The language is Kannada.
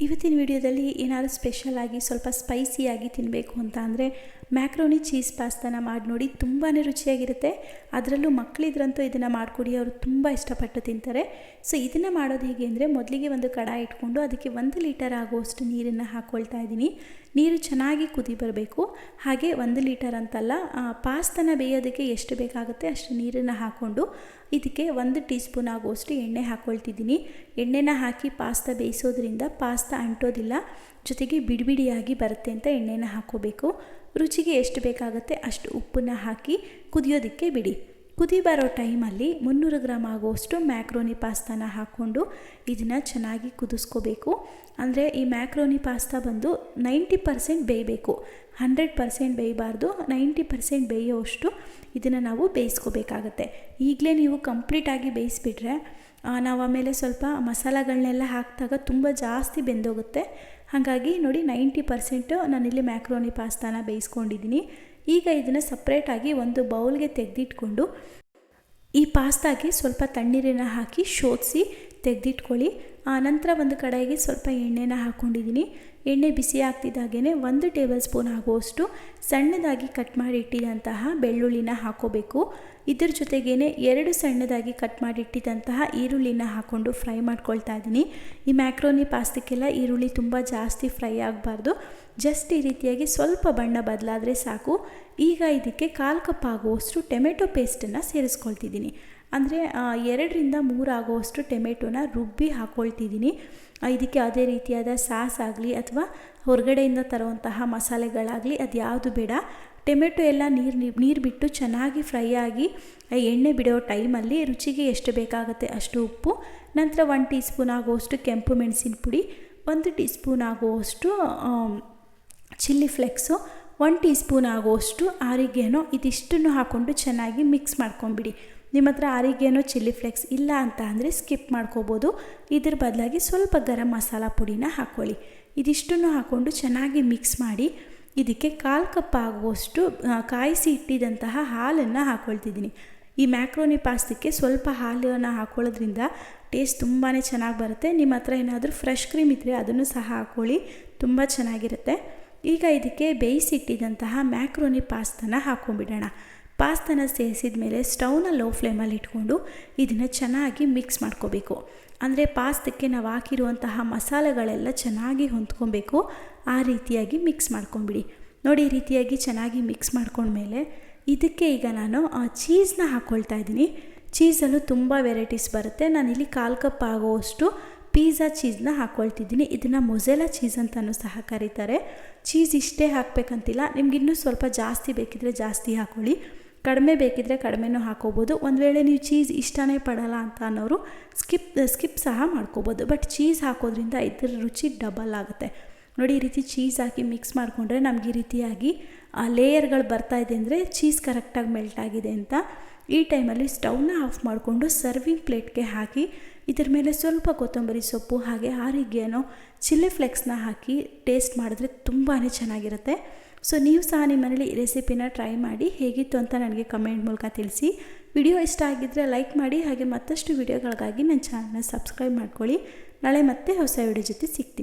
ಇವತ್ತಿನ ವಿಡಿಯೋದಲ್ಲಿ ಏನಾದರೂ ಸ್ಪೆಷಲಾಗಿ ಸ್ವಲ್ಪ ಸ್ಪೈಸಿಯಾಗಿ ತಿನ್ನಬೇಕು ಅಂತ ಅಂದರೆ ಮ್ಯಾಕ್ರೋನಿ ಚೀಸ್ ಪಾಸ್ತಾನ ಮಾಡಿ ನೋಡಿ ತುಂಬಾ ರುಚಿಯಾಗಿರುತ್ತೆ. ಅದರಲ್ಲೂ ಮಕ್ಕಳಿದ್ರಂತೂ ಇದನ್ನು ಮಾಡಿಕೊಡಿ, ಅವರು ತುಂಬ ಇಷ್ಟಪಟ್ಟು ತಿಂತಾರೆ. ಸೊ ಇದನ್ನು ಮಾಡೋದು ಹೇಗೆ ಅಂದರೆ ಮೊದಲಿಗೆ ಒಂದು ಕಡಾಯಿ ಇಟ್ಕೊಂಡು ಅದಕ್ಕೆ ಒಂದು ಲೀಟರ್ ಆಗುವಷ್ಟು ನೀರನ್ನು ಹಾಕ್ಕೊಳ್ತಾ ಇದ್ದೀನಿ. ನೀರು ಚೆನ್ನಾಗಿ ಕುದಿ ಬರಬೇಕು. ಹಾಗೆ ಒಂದು ಲೀಟರ್ ಅಂತಲ್ಲ ಪಾಸ್ತನ ಬೇಯೋದಕ್ಕೆ ಎಷ್ಟು ಬೇಕಾಗುತ್ತೆ ಅಷ್ಟು ನೀರನ್ನು ಹಾಕ್ಕೊಂಡು ಇದಕ್ಕೆ ಒಂದು ಟೀ ಸ್ಪೂನ್ ಆಗುವಷ್ಟು ಎಣ್ಣೆ ಹಾಕ್ಕೊಳ್ತಿದ್ದೀನಿ ಎಣ್ಣೆನ ಹಾಕಿ ಪಾಸ್ತಾ ಬೇಯಿಸೋದ್ರಿಂದ ಪಾಸ್ತಾ ಅಂಟೋದಿಲ್ಲ. ಜೊತೆಗೆ ಬಿಡಿಬಿಡಿಯಾಗಿ ಬರುತ್ತೆ ಅಂತ ಎಣ್ಣೆನ ಹಾಕ್ಕೋಬೇಕು ರುಚಿಗೆ ಎಷ್ಟು ಬೇಕಾಗುತ್ತೆ ಅಷ್ಟು ಉಪ್ಪನ್ನು ಹಾಕಿ ಕುದಿಯೋದಕ್ಕೆ ಬಿಡಿ. ಕುದಿ ಬರೋ ಟೈಮಲ್ಲಿ ಮುನ್ನೂರು ಗ್ರಾಮ್ ಆಗುವಷ್ಟು ಮ್ಯಾಕ್ರೋನಿ ಪಾಸ್ತಾನ ಹಾಕ್ಕೊಂಡು ಇದನ್ನು ಚೆನ್ನಾಗಿ ಕುದಿಸ್ಕೋಬೇಕು. ಅಂದರೆ ಈ ಮ್ಯಾಕ್ರೋನಿ ಪಾಸ್ತಾ ಬಂದು ನೈಂಟಿ ಪರ್ಸೆಂಟ್ ಬೇಯಬೇಕು. ಹಂಡ್ರೆಡ್ ಪರ್ಸೆಂಟ್ ಬೇಯಬಾರ್ದು, ನೈಂಟಿ ಪರ್ಸೆಂಟ್ ಬೇಯೋವಷ್ಟು ಇದನ್ನು ನಾವು ಬೇಯಿಸ್ಕೋಬೇಕಾಗತ್ತೆ. ಈಗಲೇ ನೀವು ಕಂಪ್ಲೀಟಾಗಿ ಬೇಯಿಸ್ಬಿಟ್ರೆ ನಾವು ಆಮೇಲೆ ಸ್ವಲ್ಪ ಮಸಾಲಗಳನ್ನೆಲ್ಲ ಹಾಕಿದಾಗ ತುಂಬ ಜಾಸ್ತಿ ಬೆಂದೋಗುತ್ತೆ. ಹಾಗಾಗಿ ನೋಡಿ ನೈಂಟಿ ಪರ್ಸೆಂಟು ನಾನಿಲ್ಲಿ ಮ್ಯಾಕ್ರೋನಿ ಪಾಸ್ತಾನ ಬೇಯಿಸ್ಕೊಂಡಿದ್ದೀನಿ. ಈಗ ಇದನ್ನು ಸಪ್ರೇಟಾಗಿ ಒಂದು ಬೌಲ್ಗೆ ತೆಗೆದಿಟ್ಕೊಂಡು ಈ ಪಾಸ್ತಾಗೆ ಸ್ವಲ್ಪ ತಣ್ಣೀರನ್ನು ಹಾಕಿ ಶೋಧಿಸಿ ತೆಗೆದಿಟ್ಕೊಳ್ಳಿ. ನಂತರ ಒಂದು ಕಡೆಗೆ ಸ್ವಲ್ಪ ಎಣ್ಣೆನ ಹಾಕ್ಕೊಂಡಿದ್ದೀನಿ ಎಣ್ಣೆ ಬಿಸಿ ಆಗ್ತಿದ್ದಾಗೇ ಒಂದು ಟೇಬಲ್ ಸ್ಪೂನ್ ಆಗುವಷ್ಟು ಸಣ್ಣದಾಗಿ ಕಟ್ ಮಾಡಿ ಇಟ್ಟಿದಂತಹ ಬೆಳ್ಳುಳ್ಳಿನ ಹಾಕೋಬೇಕು. ಇದ್ರ ಜೊತೆಗೇ ಎರಡು ಸಣ್ಣದಾಗಿ ಕಟ್ ಮಾಡಿಟ್ಟಿದಂತಹ ಈರುಳ್ಳಿನ ಹಾಕ್ಕೊಂಡು ಫ್ರೈ ಮಾಡ್ಕೊಳ್ತಾ ಇದ್ದೀನಿ. ಈ ಮ್ಯಾಕ್ರೋನಿ ಪಾಸ್ತಕ್ಕೆಲ್ಲ ಈರುಳ್ಳಿ ತುಂಬ ಜಾಸ್ತಿ ಫ್ರೈ ಆಗಬಾರ್ದು. ಜಸ್ಟ್ ಈ ರೀತಿಯಾಗಿ ಸ್ವಲ್ಪ ಬಣ್ಣ ಬದಲಾದರೆ ಸಾಕು. ಈಗ ಇದಕ್ಕೆ ಕಾಲು ಕಪ್ ಆಗುವಷ್ಟು ಟೊಮೆಟೊ ಪೇಸ್ಟನ್ನು ಸೇರಿಸ್ಕೊಳ್ತಿದ್ದೀನಿ. ಅಂದರೆ ಎರಡರಿಂದ ಮೂರು ಆಗುವಷ್ಟು ಟೊಮೆಟೊನ ರುಬ್ಬಿ ಹಾಕ್ಕೊಳ್ತಿದ್ದೀನಿ ಇದಕ್ಕೆ ಯಾವುದೇ ರೀತಿಯಾದ ಸಾಸ್ ಆಗಲಿ ಅಥವಾ ಹೊರಗಡೆಯಿಂದ ತರುವಂತಹ ಮಸಾಲೆಗಳಾಗಲಿ ಅದು ಯಾವುದು ಬೇಡ. ಟೊಮೆಟೊ ಎಲ್ಲ ನೀರು ನೀರು ಬಿಟ್ಟು ಚೆನ್ನಾಗಿ ಫ್ರೈ ಆಗಿ ಎಣ್ಣೆ ಬಿಡೋ ಟೈಮಲ್ಲಿ ರುಚಿಗೆ ಎಷ್ಟು ಬೇಕಾಗುತ್ತೆ ಅಷ್ಟು ಉಪ್ಪು, ನಂತರ ಒನ್ ಟೀ ಸ್ಪೂನ್ ಆಗುವಷ್ಟು ಕೆಂಪು ಮೆಣಸಿನ ಪುಡಿ, ಒಂದು ಟೀ ಸ್ಪೂನ್ ಆಗುವಷ್ಟು chilli flakes one teaspoon ಆಗುವಷ್ಟು ಆರಿಗೆನೋ ಇದಿಷ್ಟನ್ನು ಹಾಕ್ಕೊಂಡು ಚೆನ್ನಾಗಿ ಮಿಕ್ಸ್ ಮಾಡ್ಕೊಂಬಿಡಿ ನಿಮ್ಮ ಹತ್ರ ಆರಿಗೇನೋ ಚಿಲ್ಲಿ ಫ್ಲೆಕ್ಸ್ ಇಲ್ಲ ಅಂತ ಅಂದರೆ ಸ್ಕಿಪ್ ಮಾಡ್ಕೋಬೋದು. ಇದ್ರ ಬದಲಾಗಿ ಸ್ವಲ್ಪ ಗರಂ ಮಸಾಲ ಪುಡಿನ ಹಾಕ್ಕೊಳ್ಳಿ ಇದಿಷ್ಟನ್ನು ಹಾಕ್ಕೊಂಡು ಚೆನ್ನಾಗಿ ಮಿಕ್ಸ್ ಮಾಡಿ ಇದಕ್ಕೆ ಕಾಲು ಕಪ್ ಆಗುವಷ್ಟು ಕಾಯಿಸಿ ಇಟ್ಟಿದಂತಹ ಹಾಲನ್ನು ಹಾಕ್ಕೊಳ್ತಿದ್ದೀನಿ ಈ ಮ್ಯಾಕ್ರೋನಿ ಪಾಸ್ತಕ್ಕೆ ಸ್ವಲ್ಪ ಹಾಲನ್ನು ಹಾಕ್ಕೊಳ್ಳೋದ್ರಿಂದ ಟೇಸ್ಟ್ ತುಂಬಾ ಚೆನ್ನಾಗಿ ಬರುತ್ತೆ. ನಿಮ್ಮ ಹತ್ರ ಏನಾದರೂ ಫ್ರೆಶ್ ಕ್ರೀಮ್ ಇದ್ದರೆ ಅದನ್ನು ಸಹ ಹಾಕ್ಕೊಳ್ಳಿ ತುಂಬ ಚೆನ್ನಾಗಿರುತ್ತೆ. ಈಗ ಇದಕ್ಕೆ ಬೇಯಿಸಿಟ್ಟಿದ್ದಂತಹ ಮ್ಯಾಕ್ರೋನಿ ಪಾಸ್ತನ ಹಾಕ್ಕೊಂಬಿಡೋಣ ಪಾಸ್ತನ ಸೇರಿಸಿದ ಮೇಲೆ ಸ್ಟವ್ನ ಲೋ ಫ್ಲೇಮಲ್ಲಿ ಇಟ್ಕೊಂಡು ಇದನ್ನು ಚೆನ್ನಾಗಿ ಮಿಕ್ಸ್ ಮಾಡ್ಕೋಬೇಕು. ಅಂದರೆ ಪಾಸ್ತಕ್ಕೆ ನಾವು ಹಾಕಿರುವಂತಹ ಮಸಾಲೆಗಳೆಲ್ಲ ಚೆನ್ನಾಗಿ ಹೊಂದ್ಕೊಬೇಕು. ಆ ರೀತಿಯಾಗಿ ಮಿಕ್ಸ್ ಮಾಡ್ಕೊಂಬಿಡಿ. ನೋಡಿ ಈ ರೀತಿಯಾಗಿ ಚೆನ್ನಾಗಿ ಮಿಕ್ಸ್ ಮಾಡ್ಕೊಂಡ್ಮೇಲೆ ಇದಕ್ಕೆ ಈಗ ನಾನು ಚೀಸ್ನ ಹಾಕ್ಕೊಳ್ತಾ ಇದ್ದೀನಿ. ಚೀಸಲ್ಲೂ ತುಂಬ ವೆರೈಟೀಸ್ ಬರುತ್ತೆ. ನಾನಿಲ್ಲಿ ಕಾಲು ಕಪ್ ಆಗೋವಷ್ಟು ಪೀಝಾ ಚೀಸ್ನ ಹಾಕ್ಕೊಳ್ತಿದ್ದೀನಿ ಇದನ್ನು ಮೊಸೆಲಾ ಚೀಸ್ ಅಂತಲೂ ಸಹ ಕರೀತಾರೆ. ಚೀಸ್ ಇಷ್ಟೇ ಹಾಕಬೇಕಂತಿಲ್ಲ. ನಿಮ್ಗಿನ್ನೂ ಸ್ವಲ್ಪ ಜಾಸ್ತಿ ಬೇಕಿದ್ರೆ ಜಾಸ್ತಿ ಹಾಕ್ಕೊಳ್ಳಿ ಕಡಿಮೆ ಬೇಕಿದ್ರೆ ಕಡಿಮೆನೂ ಹಾಕೋಬೋದು. ಒಂದು ವೇಳೆ ನೀವು ಚೀಸ್ ಇಷ್ಟನೇ ಪಡಲ್ಲ ಅಂತ ಅನ್ನೋರು ಸ್ಕಿಪ್ ಸ್ಕಿಪ್ ಸಹ ಮಾಡ್ಕೋಬೋದು. ಬಟ್ ಚೀಸ್ ಹಾಕೋದ್ರಿಂದ ಇದ್ರ ರುಚಿ ಡಬಲ್ ಆಗುತ್ತೆ. ನೋಡಿ, ಈ ರೀತಿ ಚೀಸ್ ಹಾಕಿ ಮಿಕ್ಸ್ ಮಾಡಿಕೊಂಡ್ರೆ ನಮ್ಗೆ ಈ ರೀತಿಯಾಗಿ, ಆ ಲೇಯರ್ಗಳು ಬರ್ತಾ ಇದೆ ಅಂದರೆ ಚೀಸ್ ಕರೆಕ್ಟಾಗಿ ಮೆಲ್ಟ್ ಆಗಿದೆ ಅಂತ ಈ ಟೈಮಲ್ಲಿ ಸ್ಟವ್ನ ಆಫ್ ಮಾಡಿಕೊಂಡು ಸರ್ವಿಂಗ್ ಪ್ಲೇಟ್ಗೆ ಹಾಕಿ, ಇದ್ರ ಮೇಲೆ ಸ್ವಲ್ಪ ಕೊತ್ತಂಬರಿ ಸೊಪ್ಪು ಹಾಗೆ ಆರಿಗೇನೋ ಚಿಲ್ಲಿ ಫ್ಲೆಕ್ಸ್ನ ಹಾಕಿ ಟೇಸ್ಟ್ ಮಾಡಿದ್ರೆ ತುಂಬಾ ಚೆನ್ನಾಗಿರುತ್ತೆ. ಸೊ ನೀವು ಸಹ ನಿಮ್ಮನೇಲಿ ಈ ರೆಸಿಪಿನ ಟ್ರೈ ಮಾಡಿ ಹೇಗಿತ್ತು ಅಂತ ನನಗೆ ಕಮೆಂಟ್ ಮೂಲಕ ತಿಳಿಸಿ. ವಿಡಿಯೋ ಇಷ್ಟ ಆಗಿದ್ದರೆ ಲೈಕ್ ಮಾಡಿ ಹಾಗೆ ಮತ್ತಷ್ಟು ವಿಡಿಯೋಗಳಿಗಾಗಿ ನನ್ನ ಚಾನಲ್ನ ಸಬ್ಸ್ಕ್ರೈಬ್ ಮಾಡ್ಕೊಳ್ಳಿ. ನಾಳೆ ಮತ್ತೆ ಹೊಸ ವಿಡಿಯೋ ಜೊತೆ ಸಿಗ್ತೀನಿ.